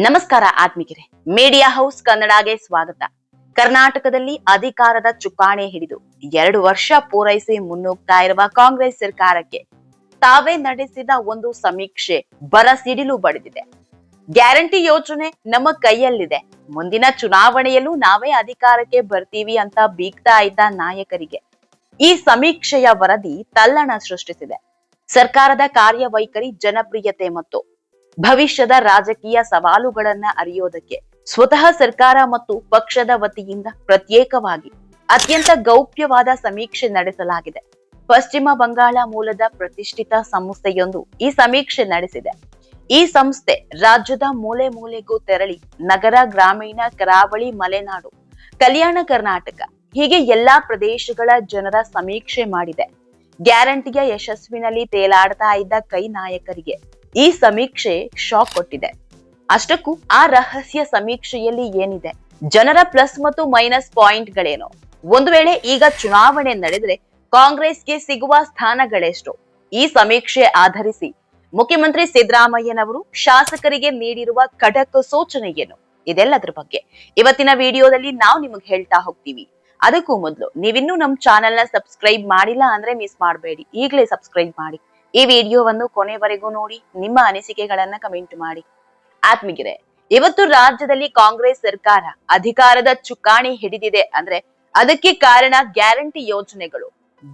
ನಮಸ್ಕಾರ ಆತ್ಮಿಕರೇ. Media house ಕನ್ನಡಗೆ ಸ್ವಾಗತ. ಕರ್ನಾಟಕದಲ್ಲಿ ಅಧಿಕಾರದ ಚುಕ್ಕಾಣೆ ಹಿಡಿದು ಎರಡು ವರ್ಷ ಪೂರೈಸಿ ಮುನ್ನುಗ್ತಾ ಇರುವ ಕಾಂಗ್ರೆಸ್ ಸರ್ಕಾರಕ್ಕೆ ತಾವೇ ನಡೆಸಿದ ಒಂದು ಸಮೀಕ್ಷೆ ಬರ ಸಿಡಿಲು ಬಡಿದಿದೆ. ಗ್ಯಾರಂಟಿ ಯೋಜನೆ ನಮ್ಮ ಕೈಯಲ್ಲಿದೆ. ಮುಂದಿನ ಚುನಾವಣೆಯಲ್ಲೂ ನಾವೇ ಅಧಿಕಾರಕ್ಕೆ ಬರ್ತೀವಿ ಅಂತ ಬೀಗ್ತಾ ಇದ್ದ ನಾಯಕರಿಗೆ ಈ ಸಮೀಕ್ಷೆಯ ವರದಿ ತಲ್ಲಣ ಸೃಷ್ಟಿಸಿದೆ. ಸರ್ಕಾರದ ಕಾರ್ಯವೈಖರಿ ಜನಪ್ರಿಯತೆ ಮತ್ತು ಭವಿಷ್ಯದ ರಾಜಕೀಯ ಸವಾಲುಗಳನ್ನ ಅರಿಯೋದಕ್ಕೆ ಸ್ವತಃ ಸರ್ಕಾರ ಮತ್ತು ಪಕ್ಷದ ವತಿಯಿಂದ ಪ್ರತ್ಯೇಕವಾಗಿ ಅತ್ಯಂತ ಗೌಪ್ಯವಾದ ಸಮೀಕ್ಷೆ ನಡೆಸಲಾಗಿದೆ. ಪಶ್ಚಿಮ ಬಂಗಾಳ ಮೂಲದ ಪ್ರತಿಷ್ಠಿತ ಸಂಸ್ಥೆಯೊಂದು ಈ ಸಮೀಕ್ಷೆ ನಡೆಸಿದೆ. ಈ ಸಂಸ್ಥೆ ರಾಜ್ಯದ ಮೂಲೆ ಮೂಲೆಗೂ ತೆರಳಿ ನಗರ ಗ್ರಾಮೀಣ ಕರಾವಳಿ ಮಲೆನಾಡು, ಕಲ್ಯಾಣ ಕರ್ನಾಟಕ ಹೀಗೆ ಎಲ್ಲಾ ಪ್ರದೇಶಗಳ ಜನರ ಸಮೀಕ್ಷೆ ಮಾಡಿದೆ. ಗ್ಯಾರಂಟಿಯ ಯಶಸ್ವಿನಲ್ಲಿ ತೇಲಾಡ್ತಾ ಇದ್ದ ಕೈ ನಾಯಕರಿಗೆ ಈ ಸಮೀಕ್ಷೆ ಶಾಕ್ ಕೊಟ್ಟಿದೆ. ಅಷ್ಟಕ್ಕೂ ಆ ರಹಸ್ಯ ಸಮೀಕ್ಷೆಯಲ್ಲಿ ಏನಿದೆ? ಜನರ ಪ್ಲಸ್ ಮತ್ತು ಮೈನಸ್ ಪಾಯಿಂಟ್ಗಳೇನು ಒಂದು ವೇಳೆ ಈಗ ಚುನಾವಣೆ ನಡೆದರೆ ಕಾಂಗ್ರೆಸ್ಗೆ ಸಿಗುವ ಸ್ಥಾನಗಳೆಷ್ಟು? ಈ ಸಮೀಕ್ಷೆ ಆಧರಿಸಿ ಮುಖ್ಯಮಂತ್ರಿ ಸಿದ್ದರಾಮಯ್ಯನವರು ಶಾಸಕರಿಗೆ ನೀಡಿರುವ ಖಡಕ್ ಸೂಚನೆ ಏನು? ಇದೆಲ್ಲದರ ಬಗ್ಗೆ ಇವತ್ತಿನ ವಿಡಿಯೋದಲ್ಲಿ ನಾವು ನಿಮಗೆ ಹೇಳ್ತಾ ಹೋಗ್ತೀವಿ. ಅದಕ್ಕೂ ಮೊದಲು ನೀವಿನ್ನೂ ನಮ್ಮ ಚಾನೆಲ್ನ ಸಬ್ಸ್ಕ್ರೈಬ್ ಮಾಡಿಲ್ಲ ಅಂದ್ರೆ ಮಿಸ್ ಮಾಡಬೇಡಿ. ಈಗಲೇ ಸಬ್ಸ್ಕ್ರೈಬ್ ಮಾಡಿ. ಈ ವಿಡಿಯೋವನ್ನು ಕೊನೆವರೆಗೂ ನೋಡಿ, ನಿಮ್ಮ ಅನಿಸಿಕೆಗಳನ್ನ ಕಮೆಂಟ್ ಮಾಡಿ. ಆತ್ಮಗಿರೆ ಇವತ್ತು ರಾಜ್ಯದಲ್ಲಿ ಕಾಂಗ್ರೆಸ್ ಸರ್ಕಾರ ಅಧಿಕಾರದ ಚುಕ್ಕಾಣಿ ಹಿಡಿದಿದೆ ಅಂದ್ರೆ ಅದಕ್ಕೆ ಕಾರಣ ಗ್ಯಾರಂಟಿ ಯೋಜನೆಗಳು.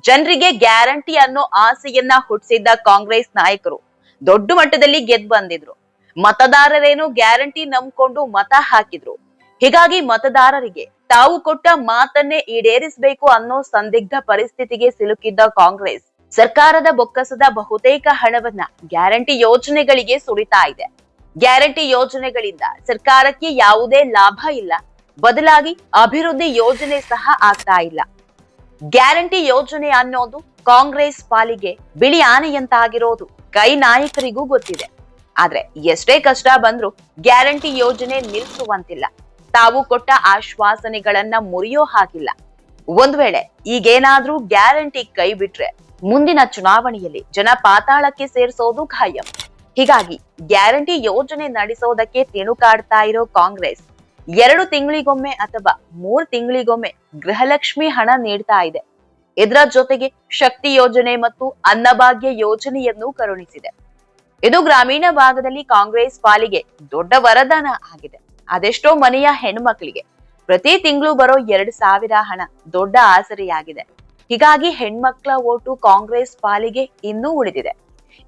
ಜನರಿಗೆ ಗ್ಯಾರಂಟಿ ಅನ್ನೋ ಆಸೆಯನ್ನ ಹುಟ್ಟಿಸಿದ್ದ ಕಾಂಗ್ರೆಸ್ ನಾಯಕರು ದೊಡ್ಡ ಮಟ್ಟದಲ್ಲಿ ಗೆದ್ ಬಂದಿದ್ರು. ಮತದಾರರೇನು ಗ್ಯಾರಂಟಿ ನಂಬ್ಕೊಂಡು ಮತ ಹಾಕಿದ್ರು. ಹೀಗಾಗಿ ಮತದಾರರಿಗೆ ತಾವು ಕೊಟ್ಟ ಮಾತನ್ನೇ ಈಡೇರಿಸಬೇಕು ಅನ್ನೋ ಸಂದಿಗ್ಧ ಪರಿಸ್ಥಿತಿಗೆ ಸಿಲುಕಿದ್ದ ಕಾಂಗ್ರೆಸ್. ಸರ್ಕಾರದ ಬೊಕ್ಕಸದ ಬಹುತೇಕ ಹಣವನ್ನ ಗ್ಯಾರಂಟಿ ಯೋಜನೆಗಳಿಗೆ ಸುರಿತಾ ಇದೆ. ಗ್ಯಾರಂಟಿ ಯೋಜನೆಗಳಿಂದ ಸರ್ಕಾರಕ್ಕೆ ಯಾವುದೇ ಲಾಭ ಇಲ್ಲ. ಬದಲಾಗಿ ಅಭಿವೃದ್ಧಿ ಯೋಜನೆ ಸಹ ಆಗ್ತಾ ಇಲ್ಲ. ಗ್ಯಾರಂಟಿ ಯೋಜನೆ ಅನ್ನೋದು ಕಾಂಗ್ರೆಸ್ ಪಾಲಿಗೆ ಬಿಳಿ ಆನೆಯಂತಾಗಿರೋದು ಕೈ ನಾಯಕರಿಗೂ ಗೊತ್ತಿದೆ. ಆದ್ರೆ ಎಷ್ಟೇ ಕಷ್ಟ ಬಂದ್ರೂ ಗ್ಯಾರಂಟಿ ಯೋಜನೆ ನಿಲ್ಲಿಸುವಂತಿಲ್ಲ ತಾವು ಕೊಟ್ಟ ಆಶ್ವಾಸನೆಗಳನ್ನ ಮುರಿಯೋ ಹಾಗಿಲ್ಲ. ಒಂದ್ ವೇಳೆ ಈಗೇನಾದ್ರೂ ಗ್ಯಾರಂಟಿ ಕೈ ಬಿಟ್ರೆ ಮುಂದಿನ ಚುನಾವಣೆಯಲ್ಲಿ ಜನ ಪಾತಾಳಕ್ಕೆ ಸೇರಿಸೋದು ಖಾಯಂ. ಹೀಗಾಗಿ ಗ್ಯಾರಂಟಿ ಯೋಜನೆ ನಡೆಸೋದಕ್ಕೆ ತಿಣುಕಾಡ್ತಾ ಇರೋ ಕಾಂಗ್ರೆಸ್. ಎರಡು ತಿಂಗಳಿಗೊಮ್ಮೆ ಅಥವಾ ಮೂರ್ ತಿಂಗಳಿಗೊಮ್ಮೆ ಗೃಹಲಕ್ಷ್ಮಿ ಹಣ ನೀಡ್ತಾ ಇದೆ. ಇದರ ಜೊತೆಗೆ ಶಕ್ತಿ ಯೋಜನೆ ಮತ್ತು ಅನ್ನಭಾಗ್ಯ ಯೋಜನೆಯನ್ನು ಕರುಣಿಸಿದೆ. ಇದು ಗ್ರಾಮೀಣ ಭಾಗದಲ್ಲಿ ಕಾಂಗ್ರೆಸ್ ಪಾಲಿಗೆ ದೊಡ್ಡ ವರದಾನ ಆಗಿದೆ. ಅದೆಷ್ಟೋ ಮನೆಯ ಹೆಣ್ಮಕ್ಳಿಗೆ ಪ್ರತಿ ತಿಂಗಳು ಬರೋ ಎರಡ್ ಸಾವಿರ ಹಣ ದೊಡ್ಡ ಆಸರೆಯಾಗಿದೆ. ಹೀಗಾಗಿ ಹೆಣ್ಮಕ್ಳ ಓಟು ಕಾಂಗ್ರೆಸ್ ಪಾಲಿಗೆ ಇನ್ನೂ ಉಳಿದಿದೆ.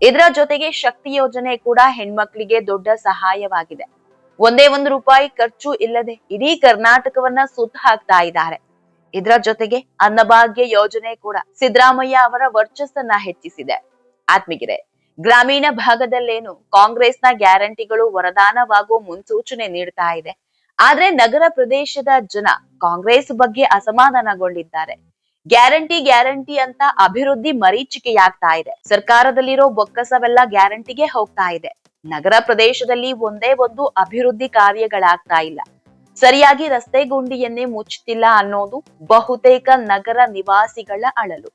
ಇದರ ಜೊತೆಗೆ ಶಕ್ತಿ ಯೋಜನೆ ಕೂಡ ಹೆಣ್ಮಕ್ಳಿಗೆ ದೊಡ್ಡ ಸಹಾಯವಾಗಿದೆ. ಒಂದೇ ಒಂದು ರೂಪಾಯಿ ಖರ್ಚು ಇಲ್ಲದೆ ಇಡೀ ಕರ್ನಾಟಕವನ್ನ ಸುತ್ತ ಹಾಕ್ತಾ ಇದ್ದಾರೆ. ಇದರ ಜೊತೆಗೆ ಅನ್ನಭಾಗ್ಯ ಯೋಜನೆ ಕೂಡ ಸಿದ್ದರಾಮಯ್ಯ ಅವರ ವರ್ಚಸ್ಸನ್ನ ಹೆಚ್ಚಿಸಿದೆ. ಆತ್ಮಿಗಿರೆ ಗ್ರಾಮೀಣ ಭಾಗದಲ್ಲೇನು ಕಾಂಗ್ರೆಸ್ನ ಗ್ಯಾರಂಟಿಗಳು ವರದಾನವಾಗುವ ಮುನ್ಸೂಚನೆ ನೀಡ್ತಾ ಇದೆ. ಆದ್ರೆ ನಗರ ಪ್ರದೇಶದ ಜನ ಕಾಂಗ್ರೆಸ್ ಬಗ್ಗೆ ಅಸಮಾಧಾನಗೊಂಡಿದ್ದಾರೆ. ಗ್ಯಾರಂಟಿ ಗ್ಯಾರಂಟಿ ಅಂತ ಅಭಿವೃದ್ಧಿ ಮರೀಚಿಕೆಯಾಗ್ತಾ ಇದೆ. ಸರ್ಕಾರದಲ್ಲಿರೋ ಬೊಕ್ಕಸವೆಲ್ಲ ಗ್ಯಾರಂಟಿಗೆ ಹೋಗ್ತಾ ಇದೆ. ನಗರ ಪ್ರದೇಶದಲ್ಲಿ ಒಂದೇ ಒಂದು ಅಭಿವೃದ್ಧಿ ಕಾರ್ಯಗಳಾಗ್ತಾ ಇಲ್ಲ. ಸರಿಯಾಗಿ ರಸ್ತೆ ಗುಂಡಿಯನ್ನೇ ಮುಚ್ಚುತ್ತಿಲ್ಲ ಅನ್ನೋದು ಬಹುತೇಕ ನಗರ ನಿವಾಸಿಗಳ ಅಳಲು.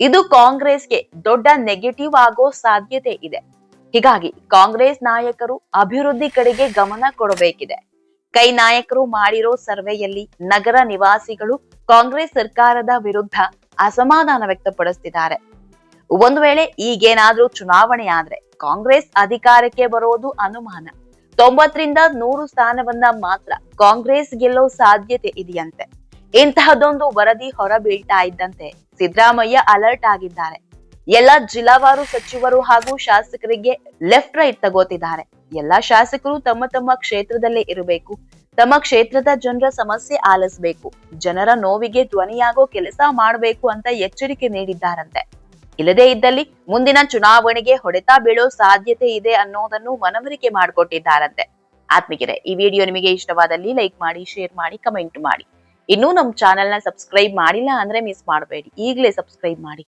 ಇದು ಕಾಂಗ್ರೆಸ್ಗೆ ದೊಡ್ಡ ನೆಗೆಟಿವ್ ಆಗೋ ಸಾಧ್ಯತೆ ಇದೆ. ಹೀಗಾಗಿ ಕಾಂಗ್ರೆಸ್ ನಾಯಕರು ಅಭಿವೃದ್ಧಿ ಕಡೆಗೆ ಗಮನ ಕೊಡಬೇಕಿದೆ. ಕೈ ನಾಯಕರು ಮಾಡಿರೋ ಸರ್ವೆಯಲ್ಲಿ ನಗರ ನಿವಾಸಿಗಳು ಕಾಂಗ್ರೆಸ್ ಸರ್ಕಾರದ ವಿರುದ್ಧ ಅಸಮಾಧಾನ ವ್ಯಕ್ತಪಡಿಸ್ತಿದ್ದಾರೆ. ಒಂದು ವೇಳೆ ಈಗೇನಾದ್ರೂ ಚುನಾವಣೆ ಆದ್ರೆ ಕಾಂಗ್ರೆಸ್ ಅಧಿಕಾರಕ್ಕೆ ಬರೋದು ಅನುಮಾನ. ತೊಂಬತ್ತರಿಂದ ನೂರು ಸ್ಥಾನವನ್ನ ಮಾತ್ರ ಕಾಂಗ್ರೆಸ್ ಗೆಲ್ಲೋ ಸಾಧ್ಯತೆ ಇದೆಯಂತೆ. ಇಂತಹದೊಂದು ವರದಿ ಹೊರಬೀಳ್ತಾ ಇದ್ದಂತೆ ಸಿದ್ದರಾಮಯ್ಯ ಅಲರ್ಟ್ ಆಗಿದ್ದಾರೆ. ಎಲ್ಲ ಜಿಲ್ಲಾವಾರು ಸಚಿವರು ಹಾಗೂ ಶಾಸಕರಿಗೆ ಲೆಫ್ಟ್ ರೈಟ್ ತಗೋತಿದ್ದಾರೆ. ಎಲ್ಲಾ ಶಾಸಕರು ತಮ್ಮ ತಮ್ಮ ಕ್ಷೇತ್ರದಲ್ಲೇ ಇರಬೇಕು. ತಮ್ಮ ಕ್ಷೇತ್ರದ ಜನರ ಸಮಸ್ಯೆ ಆಲಿಸಬೇಕು. ಜನರ ನೋವಿಗೆ ಧ್ವನಿಯಾಗೋ ಕೆಲಸ ಮಾಡಬೇಕು ಅಂತ ಎಚ್ಚರಿಕೆ ನೀಡಿದ್ದಾರಂತೆ. ಇಲ್ಲದೇ ಇದ್ದಲ್ಲಿ ಮುಂದಿನ ಚುನಾವಣೆಗೆ ಹೊಡೆತ ಬೀಳೋ ಸಾಧ್ಯತೆ ಇದೆ ಅನ್ನೋದನ್ನು ಮನವರಿಕೆ ಮಾಡಿಕೊಟ್ಟಿದ್ದಾರಂತೆ. ಆತ್ಮಿಗೆರೆ ಈ ವಿಡಿಯೋ ನಿಮಗೆ ಇಷ್ಟವಾದಲ್ಲಿ ಲೈಕ್ ಮಾಡಿ, ಶೇರ್ ಮಾಡಿ, ಕಮೆಂಟ್ ಮಾಡಿ. ಇನ್ನೂ ನಮ್ಮ ಚಾನೆಲ್ನ ಸಬ್ಸ್ಕ್ರೈಬ್ ಮಾಡಿಲ್ಲ ಅಂದ್ರೆ ಮಿಸ್ ಮಾಡಬೇಡಿ. ಈಗಲೇ ಸಬ್ಸ್ಕ್ರೈಬ್ ಮಾಡಿ.